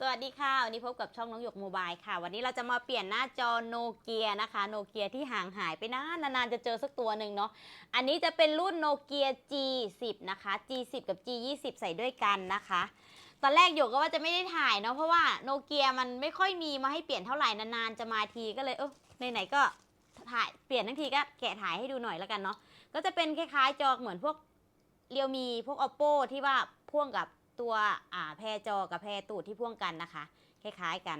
สวัสดีค่ะ วันนี้พบกับช่องน้องหยกโมบายค่ะ วันนี้เราจะมาเปลี่ยนหน้าจอโนเกียนะคะโนเกียที่ห่างหายไปนานนานๆจะเจอสักตัวหนึ่งเนาะอันนี้จะเป็นรุ่นโนเกีย G10 นะคะ G10 กับ G20 ใส่ด้วยกันนะคะ ตอนแรกหยกก็ว่าจะไม่ได้ถ่ายเนาะเพราะว่าโนเกียมันไม่ค่อยมีมาให้เปลี่ยนเท่าไหร่นานๆจะมาทีก็เลยเออไหนๆก็ถ่ายเปลี่ยนทั้งทีก็แกะถ่ายให้ดูหน่อยแล้วกันเนาะก็จะเป็นคล้ายๆจอเหมือนพวกเรียวมีพวก oppo ที่ว่าพ่วงกับ ตัวแพรจอกับแพรตูดที่พ่วงกันนะคะ คล้ายๆกัน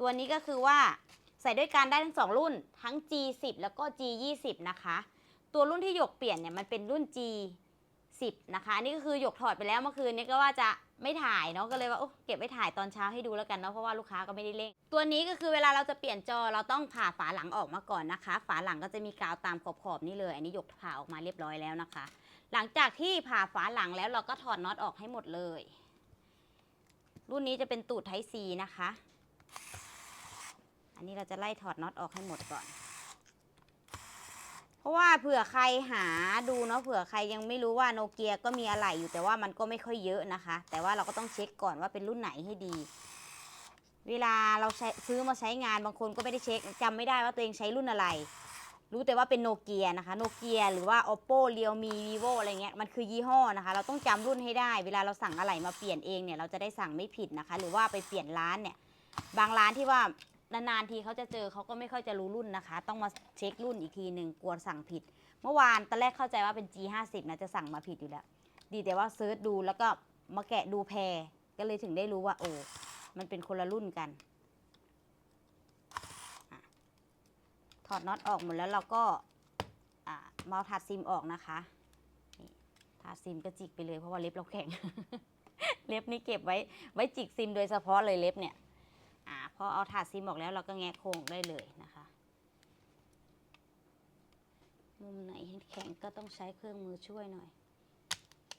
ตัวนี้ก็คือว่าใส่ด้วยกันได้ทั้งสองรุ่นทั้ง G10 แล้วก็ G20 นะคะ ตัวรุ่นที่หยกเปลี่ยนเนี่ยมันเป็นรุ่น G10 นะคะอันนี้ก็คือหยกถอดไปแล้วเมื่อคืนนี้ก็ว่าจะไม่ถ่ายเนาะก็เลยว่าโอ้เก็บไว้ถ่ายตอนเช้าให้ดูแล้วกันเนาะเพราะว่าลูกค้าก็ไม่ได้เร่ง ตัวนี้ก็คือเวลาเราจะเปลี่ยนจอเราต้องผ่าฝาหลังออกมาก่อนนะคะ ฝาหลังก็จะมีกาวตามขอบๆนี่เลย อันนี้หยกผ่าออกมาเรียบร้อยแล้วนะคะ หลังจากที่ผ่าฝาหลังแล้วเราก็ถอดน็อตออกให้หมดเลย รุ่นนี้จะเป็นตูดไทซีนะคะ อันนี้เราจะไล่ถอดน็อตออกให้หมดก่อน เพราะว่าเผื่อใครหาดูเนาะเผื่อใครยังไม่รู้ว่าโนเกียก็มีอะไรอยู่แต่ว่ามันก็ไม่ค่อยเยอะนะคะ แต่ว่าเราก็ต้องเช็คก่อนว่าเป็นรุ่นไหนให้ดีเวลาเราซื้อมาใช้งานบางคนก็ไม่ได้เช็คจำไม่ได้ว่าตัวเองใช้รุ่นอะไร รู้แต่ว่าเป็นโนเกียนะคะโนเกียหรือว่า oppo realme vivo อะไรเงี้ยมันคือยี่ห้อนะคะ เราต้องจำรุ่นให้ได้ เวลาเราสั่งอะไรมาเปลี่ยนเองเนี่ยเราจะได้สั่งไม่ผิดนะคะ หรือว่าไปเปลี่ยนร้านเนี่ยบางร้านที่ว่านานๆทีเขาจะเจอเขาก็ไม่ค่อยจะรู้รุ่นนะคะ ต้องมาเช็ครุ่นอีกทีหนึ่งกลัวสั่งผิด เมื่อวานตอนแรกเข้าใจว่าเป็น G50 นะจะสั่งมาผิดอยู่แล้ว ดีแต่ว่าเซิร์ชดูแล้วก็มาแกะดูแพรก็เลยถึงได้รู้ว่าโอ้มันเป็นคนละรุ่นกันอะ ถอดน็อตออกหมดแล้วเราก็มาเอถาดซิมออกนะคะนี่ถาดซิมก็จิกไปเลยเพราะว่าเล็บเราแข็ง เล็บนี่เก็บไว้ไว้จิกซิมโดยเฉพาะเลยเล็บเนี่ยอ่าพอเอาถาดซิมออกแล้วเราก็แงะโครงได้เลยนะคะ มุมไหนแข็งก็ต้องใช้เครื่องมือช่วยหน่อย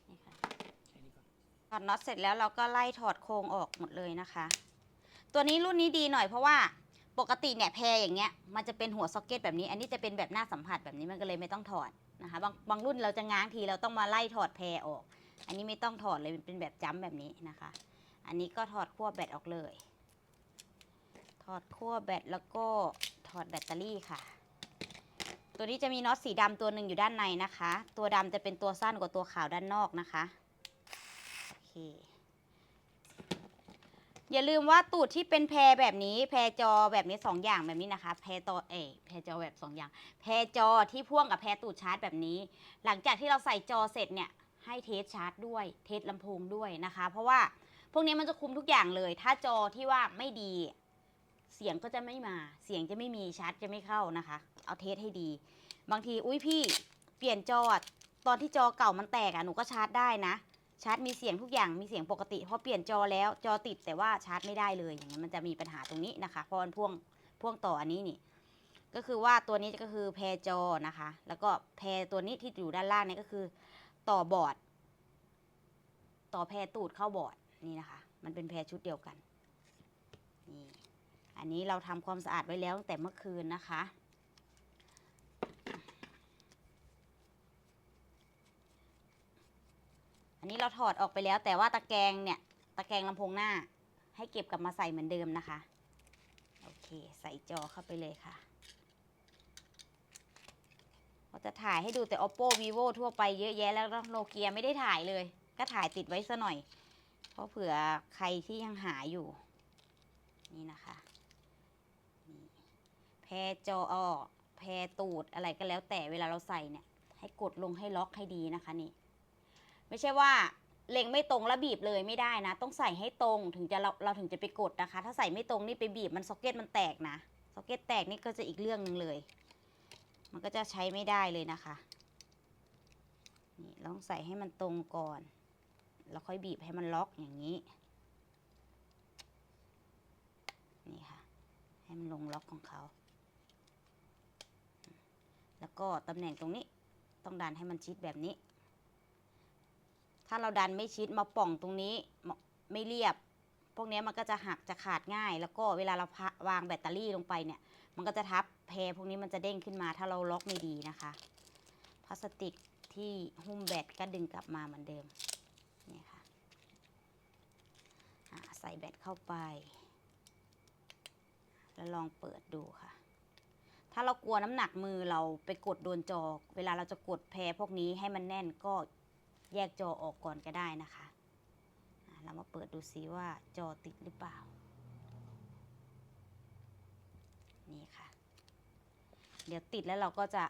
นี่ค่ะถอดน็อตเสร็จแล้วเราก็ไล่ถอดโครงออกหมดเลยนะคะ ตัวนี้รุ่นนี้ดีหน่อยเพราะว่า ปกติเนี่ยแพรอย่างเงี้ยมันจะเป็นหัวซ็อกเก็ตแบบนี้ อันนี้จะเป็นแบบหน้าสัมผัสแบบนี้มันก็เลยไม่ต้องถอดนะคะบางบางรุ่นเราจะง้างทีเราต้องมาไล่ถอดแพรออก อันนี้ไม่ต้องถอดเลยมันเป็นแบบจ้ำแบบนี้นะคะ อันนี้ก็ถอดขั้วแบตออกเลย ถอดขั้วแบตแล้วก็ถอดแบตเตอรี่ค่ะ ตัวนี้จะมีน็อตสีดำตัวหนึ่งอยู่ด้านในนะคะ ตัวดำจะเป็นตัวสั้นกว่าตัวขาวด้านนอกนะคะโอเค อย่าลืมว่าตูดที่เป็นแพรแบบนี้ แพรจอแบบนี้สองอย่างแบบนี้นะคะ แพรตอเอยแพรจอแบบสองอย่าง แพรจอที่พ่วงกับแพรตูดชาร์จแบบนี้ หลังจากที่เราใส่จอเสร็จเนี่ยให้เทสชาร์จด้วย เทสลำโพงด้วยนะคะ เพราะว่าพวกนี้มันจะคุมทุกอย่างเลย ถ้าจอที่ว่าไม่ดี เสียงก็จะไม่มา เสียงจะไม่มีชาร์จจะไม่เข้านะคะ เอาเทสให้ดี บางทีอุ้ยพี่เปลี่ยนจอตอนที่จอเก่ามันแตกอะหนูก็ชาร์จได้นะ ชาร์จมีเสียงทุกอย่างมีเสียงปกติพอเปลี่ยนจอแล้วจอติดแต่ว่าชาร์จไม่ได้เลยอย่างเงี้ยมันจะมีปัญหาตรงนี้นะคะ เพราะมันพ่วงพ่วงต่ออันนี้นี่ ก็คือว่าตัวนี้ก็คือแพรจอนะคะ แล้วก็แพรตัวนี้ที่อยู่ด้านล่างนี่ก็คือ ต่อบอร์ดต่อแพรตูดเข้าบอร์ดนี่นะคะ มันเป็นแพรชุดเดียวกันนี่อันนี้เราทำความสะอาดไว้แล้วตั้งแต่เมื่อคืนนะคะ อันนี้เราถอดออกไปแล้วแต่ว่าตะแกรงเนี่ย ตะแกรงลำโพงหน้า ให้เก็บกลับมาใส่เหมือนเดิมนะคะ โอเค ใส่จอเข้าไปเลยค่ะเราจะถ่ายให้ดูแต่ oppo vivo ทั่วไปเยอะแยะแล้วโนเกียไม่ได้ถ่ายเลย ก็ถ่ายติดไว้ซะหน่อย เพราะเผื่อใครที่ยังหาอยู่ นี่นะคะแพรจอออกแพรตูดอะไรก็แล้วแต่เวลาเราใส่เนี่ย ให้กดลงให้ล็อกให้ดีนะคะนี่ ไม่ใช่ว่าเล็งไม่ตรงแล้วบีบเลยไม่ได้นะ ต้องใส่ให้ตรงถึงจะเราเราถึงจะไปกดนะคะ ถ้าใส่ไม่ตรงนี่ไปบีบมันซ็อกเก็ตมันแตกนะซ็อกเก็ตแตกนี่ก็จะอีกเรื่องหนึ่งเลย มันก็จะใช้ไม่ได้เลยนะคะนี่ลองใส่ให้มันตรงก่อนแล้วค่อยบีบให้มันล็อกอย่างนี้นี่ค่ะ ให้มันลงล็อกของเขา แล้วก็ตำแหน่งตรงนี้ต้องดันให้มันชิดแบบนี้ ถ้าเราดันไม่ชิดมาป่องตรงนี้ไม่เรียบ พวกนี้มันก็จะหักจะขาดง่าย แล้วก็เวลาเราวางแบตเตอรี่ลงไปเนี่ย มันก็จะทับแพรพวกนี้มันจะเด้งขึ้นมาถ้าเราล็อกไม่ดีนะคะ พลาสติกที่หุ้มแบตก็ดึงกลับมาเหมือนเดิมนี่ค่ะใส่ส่แบตเข้าไป แล้วลองเปิดดูค่ะ ถ้าเรากลัวน้ำหนักมือเราไปกดโดนจอเวลาเราจะกดแพรพวกนี้ให้มันแน่นก็ แยกจอออกก่อนก็ได้นะคะเรามาเปิดดูซิว่าจอติดหรือเปล่า นี่ค่ะ เดี๋ยวติดแล้วเราก็จะ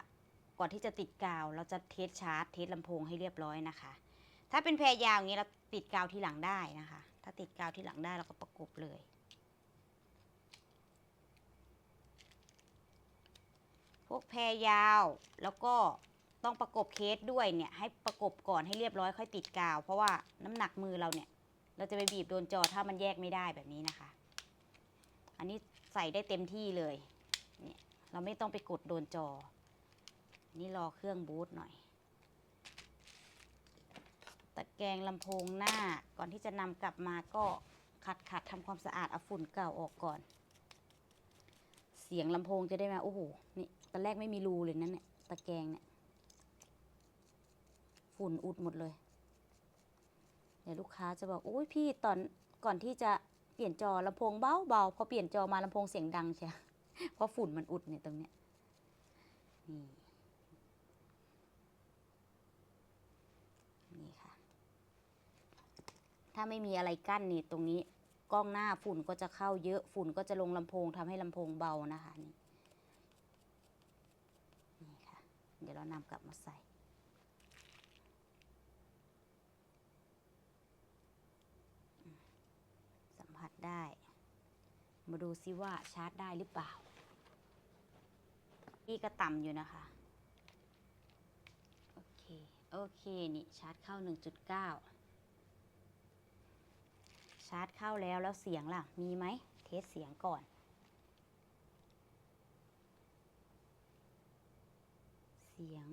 ก่อนที่จะติดกาว เราจะเทสชาร์จเทสลำโพงให้เรียบร้อยนะคะ ถ้าเป็นแพรยาวอย่างนี้เราติดกาวที่หลังได้นะคะ ถ้าติดกาวที่หลังได้เราก็ประกบเลยพวกแพรยาวแล้วก็ ต้องประกบเคสด้วยเนี่ยให้ประกบก่อนให้เรียบร้อยค่อยติดกาว เพราะว่าน้ำหนักมือเราเนี่ย เราจะไปบีบโดนจอถ้ามันแยกไม่ได้แบบนี้นะคะ อันนี้ใส่ได้เต็มที่เลยเนี่ยเราไม่ต้องไปกดโดนจอ นี่รอเครื่องบูตหน่อยตะแกรงลำโพงหน้าก่อนที่จะนำกลับมาก็ขัดขัดทำความสะอาดเอาฝุ่นเก่าออกก่อน เสียงลำโพงจะได้มาโอ้โหนี่ตอนแรกไม่มีรูเลยนั่นเนี่ยตะแกรงเนี่ย ฝุ่นอุดหมดเลย เดี๋ยวลูกค้าจะบอกโอ้ยพี่ตอนก่อนที่จะเปลี่ยนจอลำโพงเบาเบาๆพอเปลี่ยนจอมาลำโพงเสียงดังใช่เพราะฝุ่นมันอุดเนี่ยตรงเนี้ยนี่นี่ค่ะ ถ้าไม่มีอะไรกั้นนี่ตรงนี้กล้องหน้าฝุ่นก็จะเข้าเยอะฝุ่นก็จะลงลำโพงทำให้ลำโพงเบานะคะนี่นี่ค่ะ เดี๋ยวเรานำกลับมาใส่ สัมผัสได้ มาดูซิว่าชาร์จได้หรือเปล่าพี่ก็ต่ำอยู่นะคะ โอเค โอเค นี่ชาร์จเข้า 1.9 ชาร์จเข้าแล้วแล้วเสียงล่ะ มีไหม เทสเสียงก่อน เสียง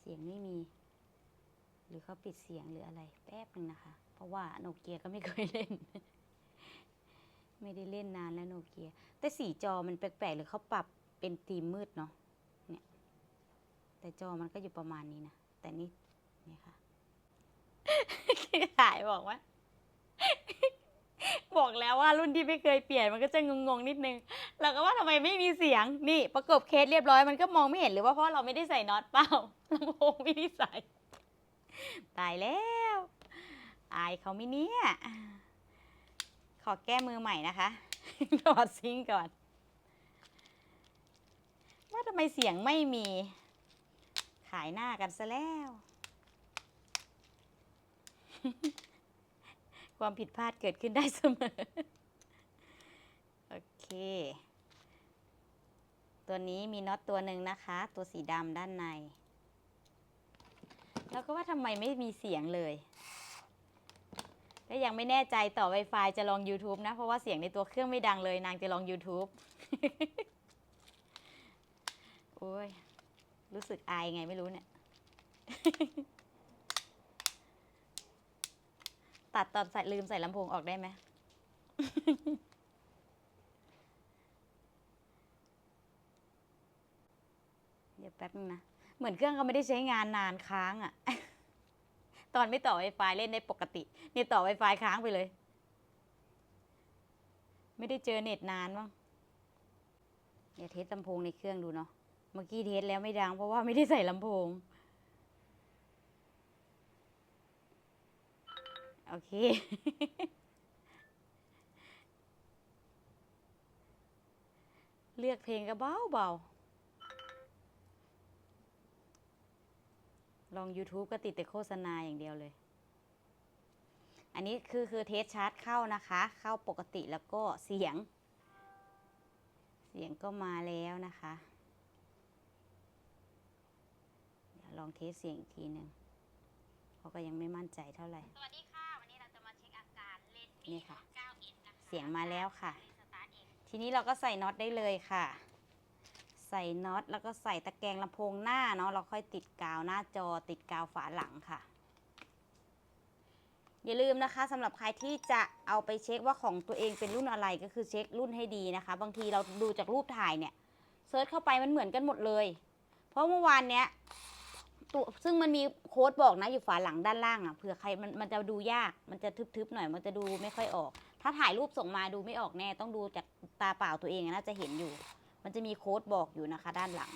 เสียงไม่มี รือเขาปิดเสียงหรืออะไรแป๊บหนึ่งนะคะ เพราะว่าโนเกียก็ไม่เคยเล่น ไม่ได้เล่นนานแล้วโนเกีย แต่สีจอมันแปลกๆหรือเขาปรับเป็นธีมมืดเนาะเนี่ยแต่จอมันก็อยู่ประมาณนี้นะแต่นี่เนี่ยค่ะถ่ายบอกว่า บอกแล้วว่ารุ่นที่ไม่เคยเปลี่ยนมันก็จะงงๆนิดนึงเราก็ว่าทำไมไม่มีเสียงนี่ ประกบเคสเรียบร้อยมันก็มองไม่เห็นหรือว่าเพราะเราไม่ได้ใส่น็อตเปล่าลำโพงไม่ได้ใส่ ตายแล้ว อายเขาไม่เนี่ย ขอแก้มือใหม่นะคะถอดซิงก่อน ว่าทำไมเสียงไม่มี ขายหน้ากันซะแล้ว ความผิดพลาดเกิดขึ้นได้เสมอ โอเค ตัวนี้มีน็อตตัวหนึ่งนะคะ ตัวสีดำด้านใน แล้วก็ว่าทำไมไม่มีเสียงเลยและยังไม่แน่ใจต่อ Wi-Fi จะลอง YouTube นะ เพราะว่าเสียงในตัวเครื่องไม่ดังเลย นางจะลอง YouTube โอ้ย รู้สึกอายไงไม่รู้เนี่ย ตัดตอนใส่ลืมใส่ลำโพงออกได้ไหมเดี๋ยวแป๊บนึงนะ เหมือนเครื่องเขาไม่ได้ใช้งานนานค้างอะ่ะ ตอนไม่ต่อ Wi-Fi เล่นได้ปกติเนี่ยต่อ Wi-Fi ค้างไปเลย ไม่ได้เจอเน็ตนานบ้างเดี๋ยวเทสลำโพงในเครื่องดูเนาะ เมื่อกี้เทสแล้วไม่ดัง เพราะว่าไม่ได้ใส่ลำโพง โอเคเลือกเพลงก็เบาเบา ลอง YouTube ก็ติดแต่โฆษณาอย่างเดียวเลย อันนี้คือคือเทสชาร์จเข้านะคะ เข้าปกติแล้วก็เสียง เสียงก็มาแล้วนะคะเดี๋ยวลองเทสเสียงอีกทีหนึ่งเพราะก็ยังไม่มั่นใจเท่าไหร่ สวัสดีค่ะ วันนี้เราจะมาเช็คอาการเลนนี่มีค่ะ9นะคะเสียงมาแล้วค่ะสตาร์ทเองทีนี้เราก็ใส่น็อตได้เลยค่ะ ใส่น็อต แล้วก็ใส่ตะแกรงลำโพงหน้าเนาะเราค่อยติดกาวหน้าจอติดกาวฝาหลังค่ะ อย่าลืมนะคะสำหรับใครที่จะเอาไปเช็คว่าของตัวเองเป็นรุ่นอะไรก็คือเช็ครุ่นให้ดีนะคะ บางทีเราดูจากรูปถ่ายเนี่ยเซิร์ชเข้าไปมันเหมือนกันหมดเลย เพราะเมื่อวานเนี้ยตัวซึ่งมันมีโค้ดบอกนะอยู่ฝาหลังด้านล่างอะเผื่อใครมันมันจะดูยากมันจะทึบๆหน่อยมันจะดูไม่ค่อยออก ถ้าถ่ายรูปส่งมาดูไม่ออกแน่ต้องดูจากตาเปล่าตัวเองน่าจะเห็นอยู่ มันจะมีโค้ดบอกอยู่นะคะ ด้านหลัง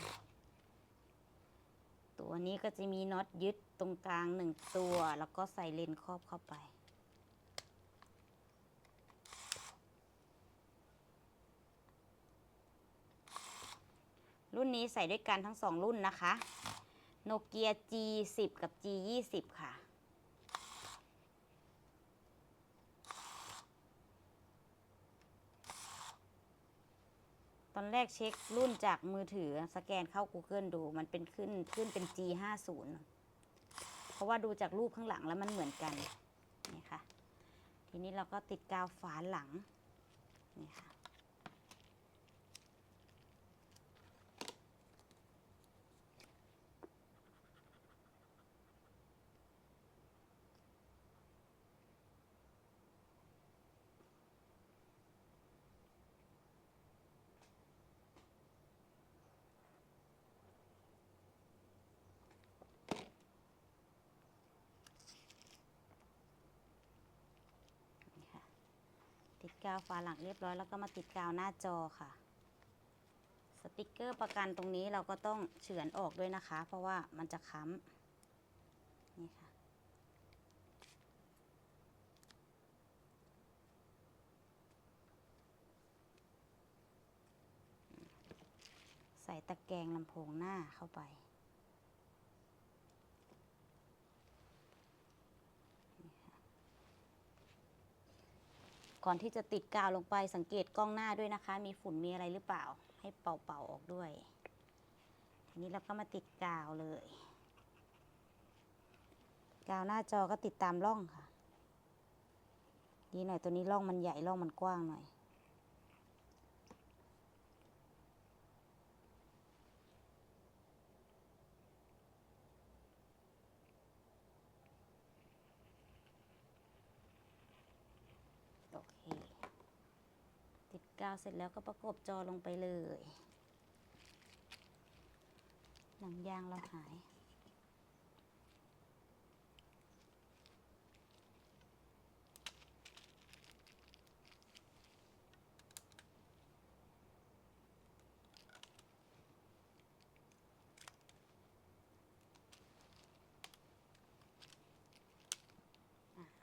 ตัวนี้ก็จะมีน็อตยึดตรงกลางหนึ่งตัว แล้วก็ใส่เลนครอบเข้าไป รุ่นนี้ใส่ด้วยกันทั้งสองรุ่นนะคะโนเกีย G10 กับ G20 ค่ะ ตอนแรกเช็ครุ่นจากมือถือสแกนเข้า Google ดูมันเป็นขึ้นขึ้นเป็น G50 เพราะว่าดูจากรูปข้างหลังแล้วมันเหมือนกันนี่ค่ะ ทีนี้เราก็ติดกาวฝาหลังนี่ค่ะ ติดกาวฝาหลังเรียบร้อยแล้วก็มาติดกาวหน้าจอค่ะ สติกเกอร์ประกันตรงนี้เราก็ต้องเฉือนออกด้วยนะคะ เพราะว่ามันจะค้ำนี่ค่ะใส่ตะแกรงลำโพงหน้าเข้าไป ก่อนที่จะติดกาวลงไปสังเกตกล้องหน้าด้วยนะคะ มีฝุ่นมีอะไรหรือเปล่า ให้เป่าๆออกด้วยทีนี้เราก็มาติดกาวเลย กาวหน้าจอก็ติดตามร่องค่ะ ดีหน่อยตัวนี้ร่องมันใหญ่ร่องมันกว้างหน่อย โอเค ติดกาวเสร็จแล้วก็ประกบจอลงไปเลย หนังยางเราหาย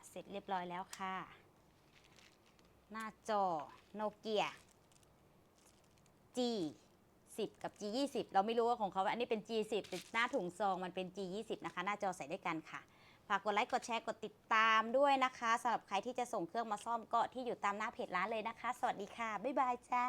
เสร็จเรียบร้อยแล้วค่ะ หน้าจอโนเกีย G 10 กับ G 20เราไม่รู้ว่าของเขาอันนี้เป็น G 10เป็นหน้าถุงซองมันเป็น G 20นะคะ หน้าจอใส่ด้วยกันค่ะ ฝากกดไลค์ กดแชร์ กดติดตามด้วยนะคะสำหรับใครที่จะส่งเครื่องมาซ่อมก็ที่อยู่ตามหน้าเพจร้านเลยนะคะ สวัสดีค่ะ บ๊ายบายจ้า